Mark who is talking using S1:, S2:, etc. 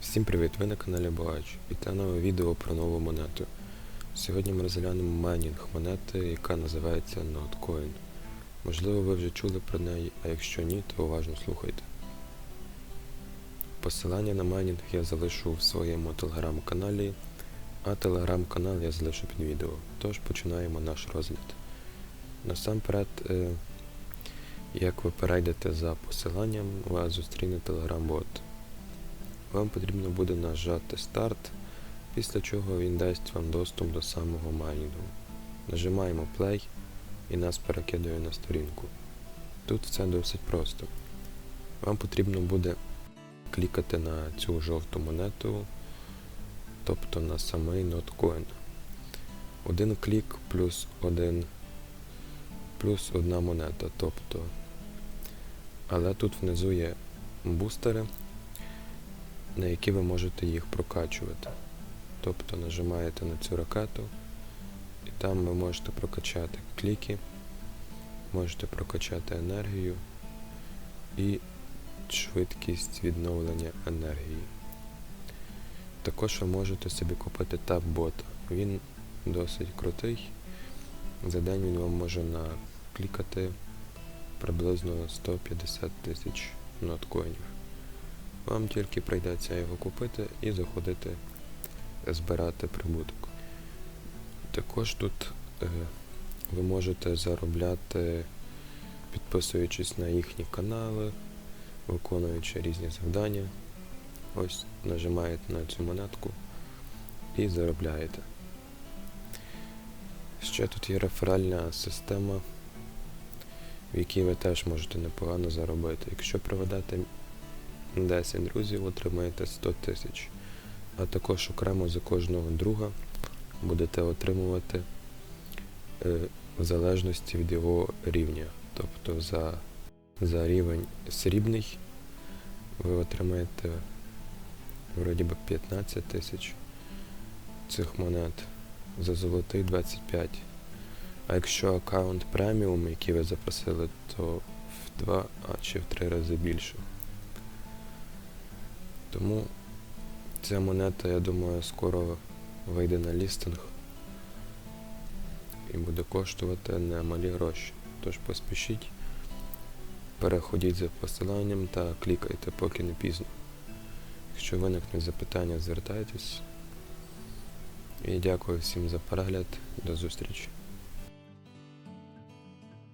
S1: Всім привіт! Ви на каналі Багач і це нове відео про нову монету. Сьогодні ми розглянемо майнінг монети, яка називається Notcoin. Можливо, ви вже чули про неї, а якщо ні, то уважно слухайте. Посилання на майнінг я залишу в своєму телеграм-каналі, а телеграм-канал я залишу під відео. Тож починаємо наш розгляд. Насамперед, е, як ви перейдете за посиланням, вас зустріне телеграм-бот. Вам потрібно буде нажати старт, після чого він дасть вам доступ до самого майнінгу. Нажимаємо play і нас перекидує на сторінку. Тут все досить просто. Вам потрібно буде клікати на цю жовту монету, тобто на самий ноткоін. Один клік плюс один плюс одна монета. тобто. Але тут внизу є бустери на які ви можете їх прокачувати. Тобто нажимаєте на цю ракету, і там ви можете прокачати кліки, можете прокачати енергію і швидкість відновлення енергії. Також ви можете собі купити таб-бота. Він досить крутий. За день він вам може наклікати приблизно 150 тисяч ноткоїнів. Вам тільки прийдеться його купити і заходити збирати прибуток. Також тут е, ви можете заробляти, підписуючись на їхні канали, виконуючи різні завдання. Ось нажимаєте на цю монетку і заробляєте. Ще тут є реферальна система, в якій ви теж можете непогано заробити. Якщо проведете 10 друзів отримаєте 100 тисяч. А також окремо за кожного друга будете отримувати е, в залежності від його рівня. Тобто за, за рівень срібний ви отримаєте вроді би 15 тисяч цих монет, за золотий 25. А якщо аккаунт преміум, який ви запросили, то в 2 а чи в 3 рази більше. Тому ця монета, я думаю, скоро вийде на лістинг і буде коштувати немалі гроші. Тож поспішіть, переходіть за посиланням та клікайте, поки не пізно. Якщо виникнуть запитання, звертайтесь. І дякую всім за перегляд. До зустрічі.